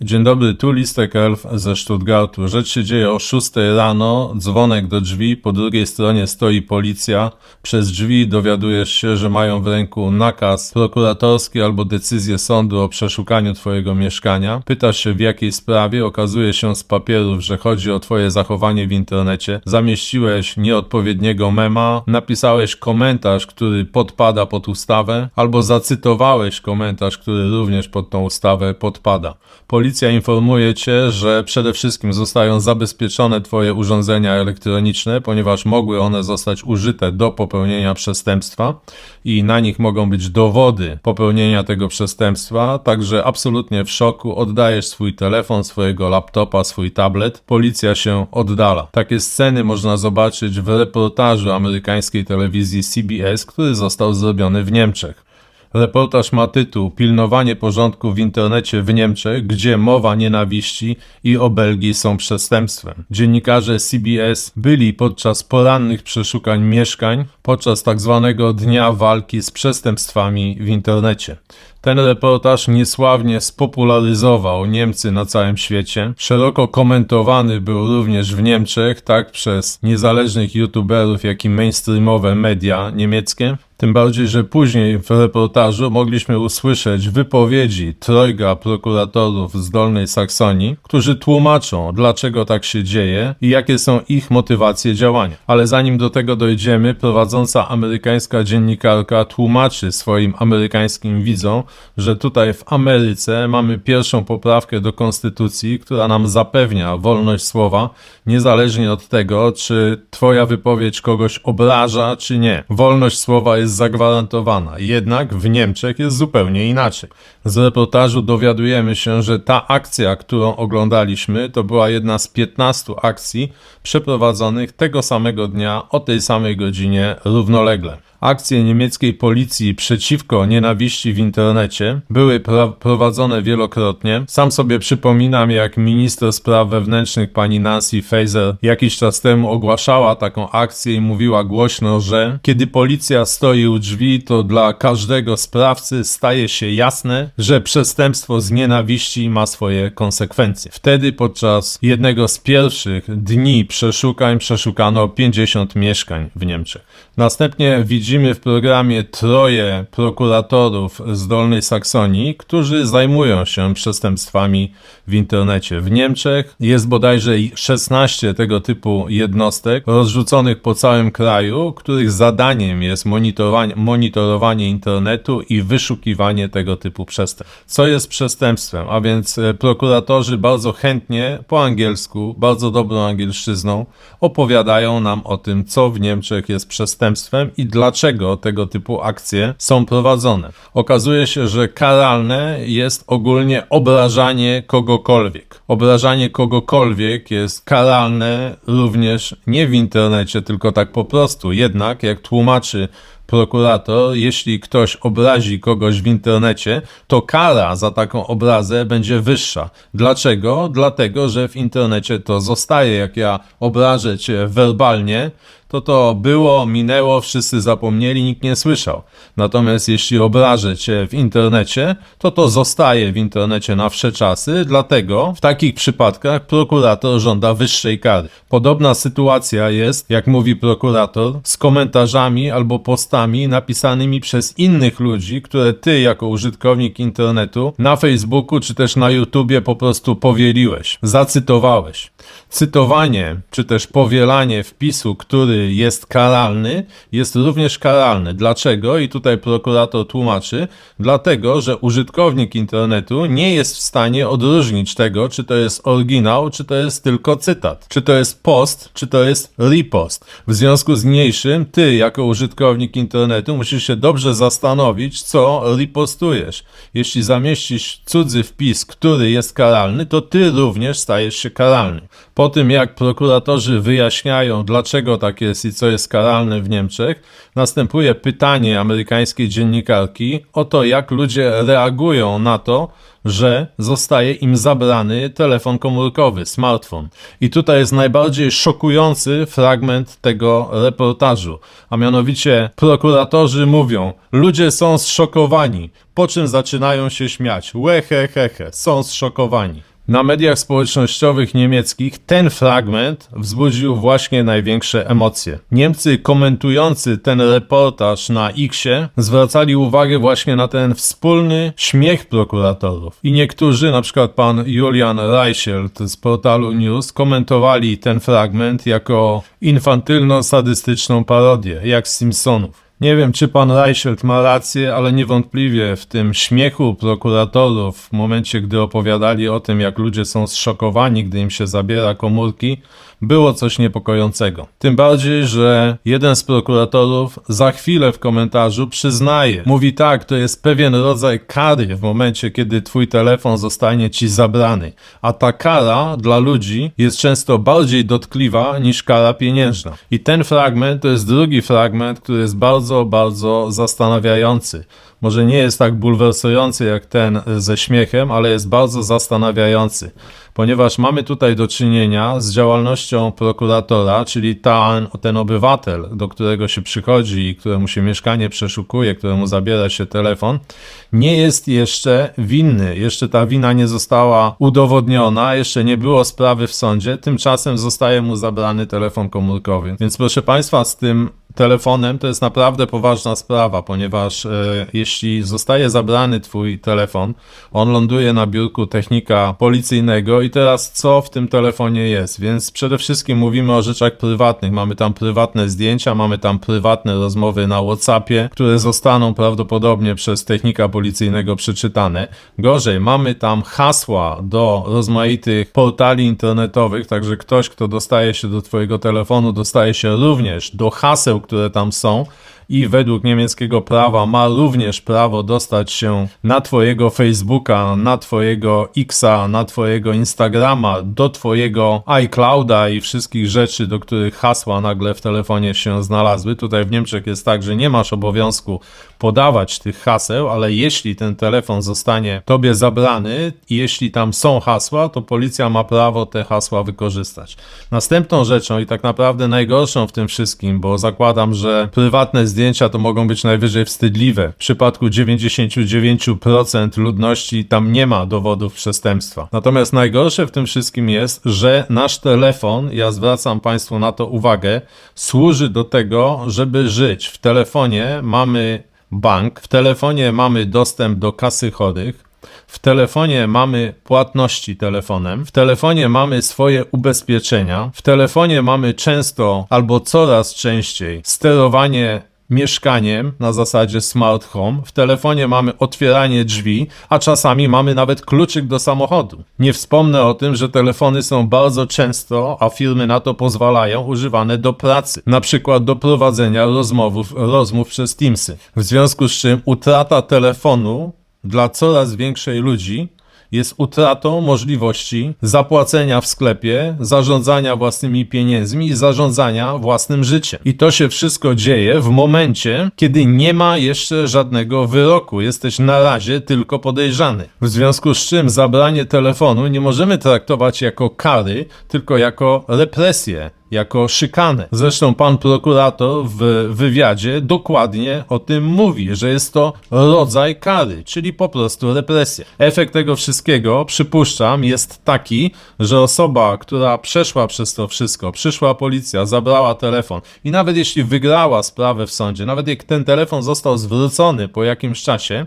Dzień dobry, tu Listek Elf ze Stuttgartu. Rzecz się dzieje o 6 rano, dzwonek do drzwi, po drugiej stronie stoi policja. Przez drzwi dowiadujesz się, że mają w ręku nakaz prokuratorski albo decyzję sądu o przeszukaniu twojego mieszkania. Pytasz się w jakiej sprawie, okazuje się z papierów, że chodzi o twoje zachowanie w internecie. Zamieściłeś nieodpowiedniego mema, napisałeś komentarz, który podpada pod ustawę, albo zacytowałeś komentarz, który również pod tą ustawę podpada. Informuje cię, że przede wszystkim zostają zabezpieczone twoje urządzenia elektroniczne, ponieważ mogły one zostać użyte do popełnienia przestępstwa i na nich mogą być dowody popełnienia tego przestępstwa, także absolutnie w szoku oddajesz swój telefon, swojego laptopa, swój tablet. Policja się oddala. Takie sceny można zobaczyć w reportażu amerykańskiej telewizji CBS, który został zrobiony w Niemczech. Reportaż ma tytuł Pilnowanie porządku w internecie w Niemczech, gdzie mowa nienawiści i obelgi są przestępstwem. Dziennikarze CBS byli podczas porannych przeszukań mieszkań podczas tak zwanego Dnia Walki z Przestępstwami w internecie. Ten reportaż niesławnie spopularyzował Niemcy na całym świecie. Szeroko komentowany był również w Niemczech, tak przez niezależnych youtuberów, jak i mainstreamowe media niemieckie. Tym bardziej, że później w reportażu mogliśmy usłyszeć wypowiedzi trojga prokuratorów z Dolnej Saksonii, którzy tłumaczą, dlaczego tak się dzieje i jakie są ich motywacje działania. Ale zanim do tego dojdziemy, prowadząca amerykańska dziennikarka tłumaczy swoim amerykańskim widzom, że tutaj w Ameryce mamy pierwszą poprawkę do konstytucji, która nam zapewnia wolność słowa, niezależnie od tego, czy twoja wypowiedź kogoś obraża, czy nie. Wolność słowa jest zagwarantowana, jednak w Niemczech jest zupełnie inaczej. Z reportażu dowiadujemy się, że ta akcja, którą oglądaliśmy, to była jedna z 15 akcji przeprowadzonych tego samego dnia o tej samej godzinie równolegle. Akcje niemieckiej policji przeciwko nienawiści w internecie były prowadzone wielokrotnie. Sam sobie przypominam, jak minister spraw wewnętrznych pani Nancy Faeser jakiś czas temu ogłaszała taką akcję i mówiła głośno, że kiedy policja stoi u drzwi, to dla każdego sprawcy staje się jasne, że przestępstwo z nienawiści ma swoje konsekwencje. Wtedy podczas jednego z pierwszych dni przeszukań przeszukano 50 mieszkań w Niemczech. Następnie widzimy w programie troje prokuratorów z Dolnej Saksonii, którzy zajmują się przestępstwami w internecie. W Niemczech jest bodajże 16 tego typu jednostek rozrzuconych po całym kraju, których zadaniem jest monitorowanie, monitorowanie internetu i wyszukiwanie tego typu przestępstw. Co jest przestępstwem? A więc e, prokuratorzy bardzo chętnie po angielsku, bardzo dobrą angielszczyzną opowiadają nam o tym, co w Niemczech jest przestępstwem i dlaczego tego typu akcje są prowadzone. Okazuje się, że karalne jest ogólnie obrażanie kogokolwiek. Obrażanie kogokolwiek jest karalne również nie w internecie, tylko tak po prostu. Jednak, jak tłumaczy prokurator, jeśli ktoś obrazi kogoś w internecie, to kara za taką obrazę będzie wyższa. Dlaczego? Dlatego, że w internecie to zostaje. Jak ja obrażę cię werbalnie, to to było, minęło, wszyscy zapomnieli, nikt nie słyszał. Natomiast jeśli obrażę cię w internecie, to to zostaje w internecie na wsze czasy, dlatego w takich przypadkach prokurator żąda wyższej kary. Podobna sytuacja jest, jak mówi prokurator, z komentarzami albo postami napisanymi przez innych ludzi, które ty jako użytkownik internetu na Facebooku czy też na YouTubie po prostu powieliłeś, zacytowałeś. Cytowanie czy też powielanie wpisu, który jest karalny, jest również karalny. Dlaczego? I tutaj prokurator tłumaczy, dlatego, że użytkownik internetu nie jest w stanie odróżnić tego, czy to jest oryginał, czy to jest tylko cytat, czy to jest post, czy to jest repost. W związku z niniejszym, ty jako użytkownik internetu musisz się dobrze zastanowić, co repostujesz. Jeśli zamieścisz cudzy wpis, który jest karalny, to ty również stajesz się karalny. Po tym, jak prokuratorzy wyjaśniają, dlaczego tak jest i co jest karalne w Niemczech, następuje pytanie amerykańskiej dziennikarki o to, jak ludzie reagują na to, że zostaje im zabrany telefon komórkowy, smartfon. I tutaj jest najbardziej szokujący fragment tego reportażu, a mianowicie prokuratorzy mówią, ludzie są zszokowani, po czym zaczynają się śmiać. Łehe, he, he, są zszokowani. Na mediach społecznościowych niemieckich ten fragment wzbudził właśnie największe emocje. Niemcy komentujący ten reportaż na Xie zwracali uwagę właśnie na ten wspólny śmiech prokuratorów. I niektórzy, na przykład pan Julian Reichelt z portalu News, komentowali ten fragment jako infantylno-sadystyczną parodię, jak z Simpsonów. Nie wiem, czy pan Reichelt ma rację, ale niewątpliwie w tym śmiechu prokuratorów, w momencie, gdy opowiadali o tym, jak ludzie są zszokowani, gdy im się zabiera komórki, było coś niepokojącego. Tym bardziej, że jeden z prokuratorów za chwilę w komentarzu przyznaje, mówi tak, to jest pewien rodzaj kary w momencie, kiedy twój telefon zostanie ci zabrany. A ta kara dla ludzi jest często bardziej dotkliwa niż kara pieniężna. I ten fragment to jest drugi fragment, który jest bardzo, bardzo zastanawiający. Może nie jest tak bulwersujący jak ten ze śmiechem, ale jest bardzo zastanawiający ponieważ mamy tutaj do czynienia z działalnością prokuratora, czyli ten, ten obywatel, do którego się przychodzi i któremu się mieszkanie przeszukuje, któremu zabiera się telefon, nie jest jeszcze winny. Jeszcze ta wina nie została udowodniona, jeszcze nie było sprawy w sądzie, tymczasem zostaje mu zabrany telefon komórkowy. Więc proszę Państwa, z tym telefonem to jest naprawdę poważna sprawa, ponieważ e, jeśli zostaje zabrany twój telefon, on ląduje na biurku technika policyjnego i teraz co w tym telefonie jest? Więc przede wszystkim mówimy o rzeczach prywatnych. Mamy tam prywatne zdjęcia, mamy tam prywatne rozmowy na WhatsAppie, które zostaną prawdopodobnie przez technika policyjnego przeczytane. Gorzej, mamy tam hasła do rozmaitych portali internetowych, także ktoś, kto dostaje się do twojego telefonu, dostaje się również do haseł, które tam są i według niemieckiego prawa ma również prawo dostać się na Twojego Facebooka, na Twojego Xa, na Twojego Instagrama, do Twojego iClouda i wszystkich rzeczy, do których hasła nagle w telefonie się znalazły. Tutaj w Niemczech jest tak, że nie masz obowiązku podawać tych haseł, ale jeśli ten telefon zostanie Tobie zabrany i jeśli tam są hasła, to policja ma prawo te hasła wykorzystać. Następną rzeczą i tak naprawdę najgorszą w tym wszystkim, bo zakładam, że prywatne zdjęcia to mogą być najwyżej wstydliwe. W przypadku 99% ludności tam nie ma dowodów przestępstwa. Natomiast najgorsze w tym wszystkim jest, że nasz telefon, ja zwracam Państwu na to uwagę, służy do tego, żeby żyć. W telefonie mamy bank, w telefonie mamy dostęp do kasy chorych, w telefonie mamy płatności telefonem, w telefonie mamy swoje ubezpieczenia, w telefonie mamy często albo coraz częściej sterowanie mieszkaniem na zasadzie smart home. W telefonie mamy otwieranie drzwi, a czasami mamy nawet kluczyk do samochodu. Nie wspomnę o tym, że telefony są bardzo często, a firmy na to pozwalają, używane do pracy, na przykład do prowadzenia rozmów, przez Teamsy. W związku z czym utrata telefonu dla coraz większej ludzi jest utratą możliwości zapłacenia w sklepie, zarządzania własnymi pieniędzmi i zarządzania własnym życiem. I to się wszystko dzieje w momencie, kiedy nie ma jeszcze żadnego wyroku. Jesteś na razie tylko podejrzany. W związku z czym zabranie telefonu nie możemy traktować jako kary, tylko jako represję jako szykanę. Zresztą pan prokurator w wywiadzie dokładnie o tym mówi, że jest to rodzaj kary, czyli po prostu represja. Efekt tego wszystkiego, przypuszczam, jest taki, że osoba, która przeszła przez to wszystko, przyszła policja, zabrała telefon i nawet jeśli wygrała sprawę w sądzie, nawet jak ten telefon został zwrócony po jakimś czasie,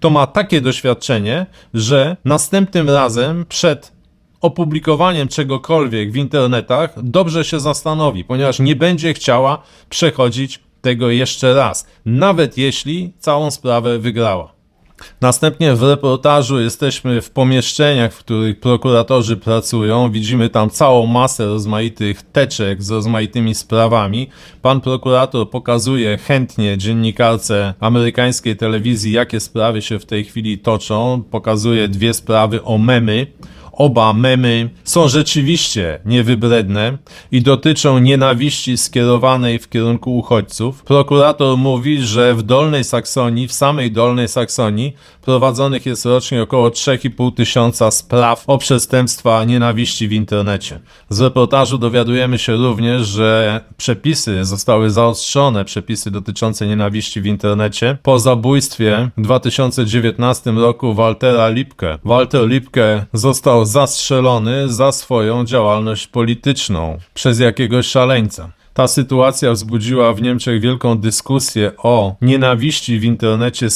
to ma takie doświadczenie, że następnym razem przed opublikowaniem czegokolwiek w internetach dobrze się zastanowi, ponieważ nie będzie chciała przechodzić tego jeszcze raz, nawet jeśli całą sprawę wygrała. Następnie w reportażu jesteśmy w pomieszczeniach, w których prokuratorzy pracują. Widzimy tam całą masę rozmaitych teczek z rozmaitymi sprawami. Pan prokurator pokazuje chętnie dziennikarce amerykańskiej telewizji, jakie sprawy się w tej chwili toczą. Pokazuje dwie sprawy o memy oba memy są rzeczywiście niewybredne i dotyczą nienawiści skierowanej w kierunku uchodźców. Prokurator mówi, że w Dolnej Saksonii, w samej Dolnej Saksonii, prowadzonych jest rocznie około 3,5 tysiąca spraw o przestępstwa nienawiści w internecie. Z reportażu dowiadujemy się również, że przepisy zostały zaostrzone, przepisy dotyczące nienawiści w internecie, po zabójstwie w 2019 roku Waltera Lipke. Walter Lipke został zastrzelony za swoją działalność polityczną przez jakiegoś szaleńca. Ta sytuacja wzbudziła w Niemczech wielką dyskusję o nienawiści w internecie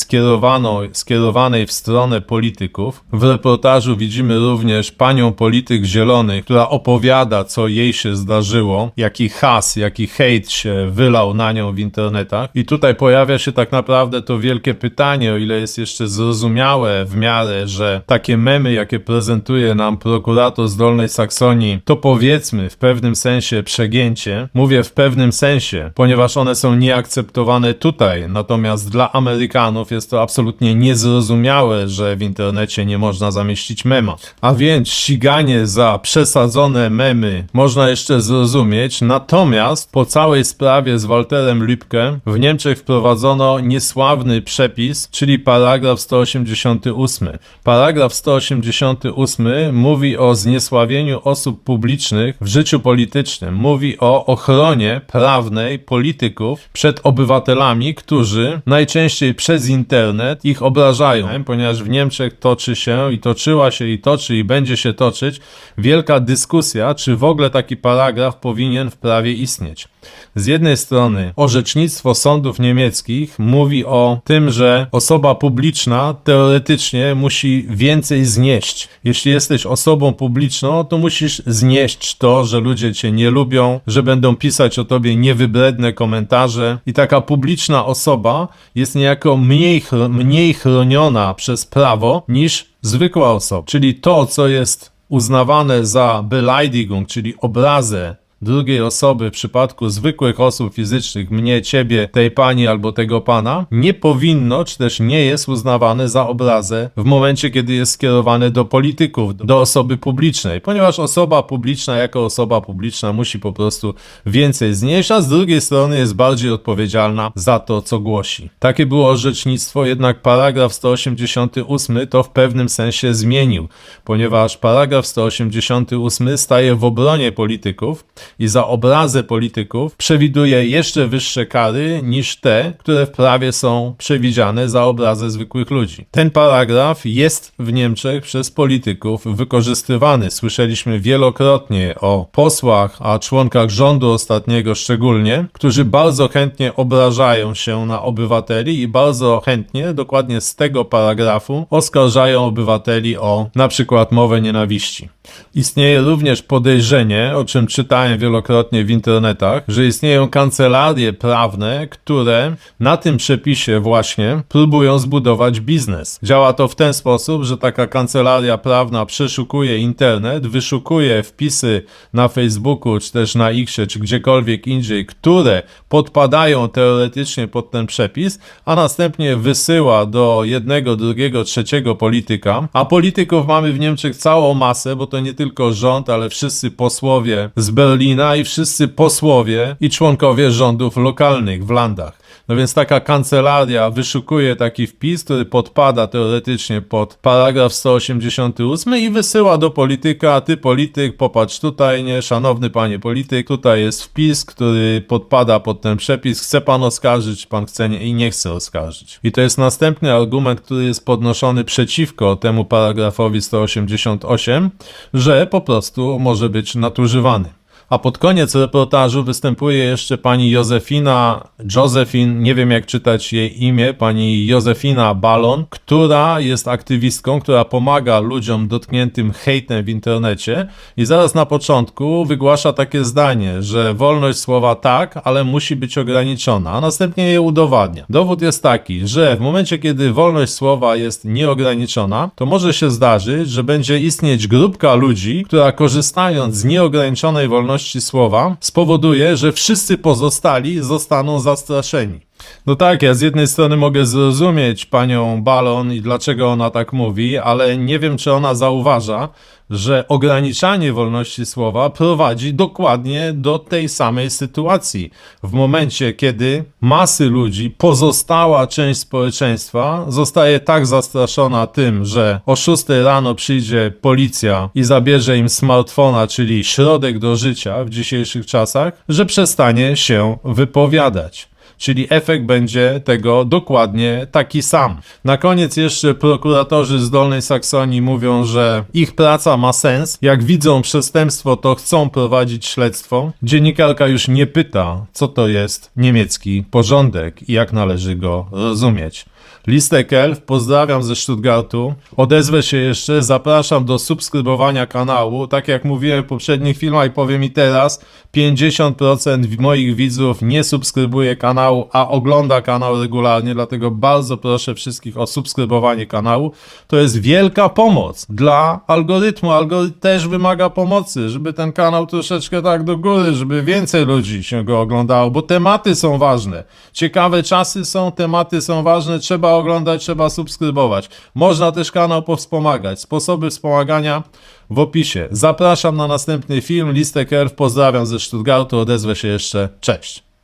skierowanej w stronę polityków. W reportażu widzimy również panią polityk zielonych, która opowiada, co jej się zdarzyło, jaki has, jaki hejt się wylał na nią w internetach. I tutaj pojawia się tak naprawdę to wielkie pytanie, o ile jest jeszcze zrozumiałe w miarę, że takie memy, jakie prezentuje nam prokurator z Dolnej Saksonii, to powiedzmy w pewnym sensie przegięcie. Mówię w pewnym sensie, ponieważ one są nieakceptowane tutaj, natomiast dla Amerykanów jest to absolutnie niezrozumiałe, że w internecie nie można zamieścić mema. A więc ściganie za przesadzone memy można jeszcze zrozumieć, natomiast po całej sprawie z Walterem Lipke w Niemczech wprowadzono niesławny przepis, czyli paragraf 188. Paragraf 188 mówi o zniesławieniu osób publicznych w życiu politycznym. Mówi o ochronie prawnej polityków przed obywatelami, którzy najczęściej przez internet ich obrażają, ponieważ w Niemczech toczy się i toczyła się i toczy i będzie się toczyć wielka dyskusja, czy w ogóle taki paragraf powinien w prawie istnieć. Z jednej strony orzecznictwo sądów niemieckich mówi o tym, że osoba publiczna teoretycznie musi więcej znieść. Jeśli jesteś osobą publiczną, to musisz znieść to, że ludzie cię nie lubią, że będą pisać o tobie niewybredne komentarze i taka publiczna osoba jest niejako mniej, mniej chroniona przez prawo niż zwykła osoba. Czyli to, co jest uznawane za Beleidigung, czyli obrazę drugiej osoby w przypadku zwykłych osób fizycznych, mnie, ciebie, tej pani albo tego pana, nie powinno, czy też nie jest uznawane za obrazę w momencie, kiedy jest skierowane do polityków, do osoby publicznej, ponieważ osoba publiczna jako osoba publiczna musi po prostu więcej znieść, a z drugiej strony jest bardziej odpowiedzialna za to, co głosi. Takie było orzecznictwo, jednak paragraf 188 to w pewnym sensie zmienił, ponieważ paragraf 188 staje w obronie polityków i za obrazę polityków przewiduje jeszcze wyższe kary niż te, które w prawie są przewidziane za obrazę zwykłych ludzi. Ten paragraf jest w Niemczech przez polityków wykorzystywany. Słyszeliśmy wielokrotnie o posłach, a członkach rządu ostatniego szczególnie, którzy bardzo chętnie obrażają się na obywateli i bardzo chętnie, dokładnie z tego paragrafu, oskarżają obywateli o na przykład mowę nienawiści. Istnieje również podejrzenie, o czym czytałem wielokrotnie w internetach, że istnieją kancelarie prawne, które na tym przepisie właśnie próbują zbudować biznes. Działa to w ten sposób, że taka kancelaria prawna przeszukuje internet, wyszukuje wpisy na Facebooku, czy też na Xie, czy gdziekolwiek indziej, które podpadają teoretycznie pod ten przepis, a następnie wysyła do jednego, drugiego, trzeciego polityka. A polityków mamy w Niemczech całą masę, bo to nie tylko rząd, ale wszyscy posłowie z Berlina i wszyscy posłowie i członkowie rządów lokalnych w landach. No więc taka kancelaria wyszukuje taki wpis, który podpada teoretycznie pod paragraf 188 i wysyła do polityka, ty polityk, popatrz tutaj, nie, szanowny panie polityk, tutaj jest wpis, który podpada pod ten przepis, chce pan oskarżyć, pan chce nie, i nie chce oskarżyć. I to jest następny argument, który jest podnoszony przeciwko temu paragrafowi 188, że po prostu może być nadużywany. A pod koniec reportażu występuje jeszcze pani Józefina, Josephine, nie wiem jak czytać jej imię, pani Józefina Balon, która jest aktywistką, która pomaga ludziom dotkniętym hejtem w internecie i zaraz na początku wygłasza takie zdanie, że wolność słowa tak, ale musi być ograniczona, a następnie je udowadnia. Dowód jest taki, że w momencie, kiedy wolność słowa jest nieograniczona, to może się zdarzyć, że będzie istnieć grupka ludzi, która korzystając z nieograniczonej wolności słowa spowoduje, że wszyscy pozostali zostaną zastraszeni. No tak, ja z jednej strony mogę zrozumieć panią Balon i dlaczego ona tak mówi, ale nie wiem, czy ona zauważa, że ograniczanie wolności słowa prowadzi dokładnie do tej samej sytuacji. W momencie, kiedy masy ludzi, pozostała część społeczeństwa zostaje tak zastraszona tym, że o 6 rano przyjdzie policja i zabierze im smartfona, czyli środek do życia w dzisiejszych czasach, że przestanie się wypowiadać. Czyli efekt będzie tego dokładnie taki sam. Na koniec jeszcze prokuratorzy z Dolnej Saksonii mówią, że ich praca ma sens. Jak widzą przestępstwo, to chcą prowadzić śledztwo. Dziennikarka już nie pyta, co to jest niemiecki porządek i jak należy go rozumieć. Listek Elf, pozdrawiam ze Stuttgartu. Odezwę się jeszcze, zapraszam do subskrybowania kanału. Tak jak mówiłem w poprzednich filmach i powiem i teraz, 50% moich widzów nie subskrybuje kanału, a ogląda kanał regularnie, dlatego bardzo proszę wszystkich o subskrybowanie kanału. To jest wielka pomoc dla algorytmu. Algorytm też wymaga pomocy, żeby ten kanał troszeczkę tak do góry, żeby więcej ludzi się go oglądało, bo tematy są ważne. Ciekawe czasy są, tematy są ważne, trzeba oglądać, trzeba subskrybować. Można też kanał powspomagać. Sposoby wspomagania w opisie. Zapraszam na następny film. Listek Erw, pozdrawiam ze Stuttgartu, odezwę się jeszcze. Cześć.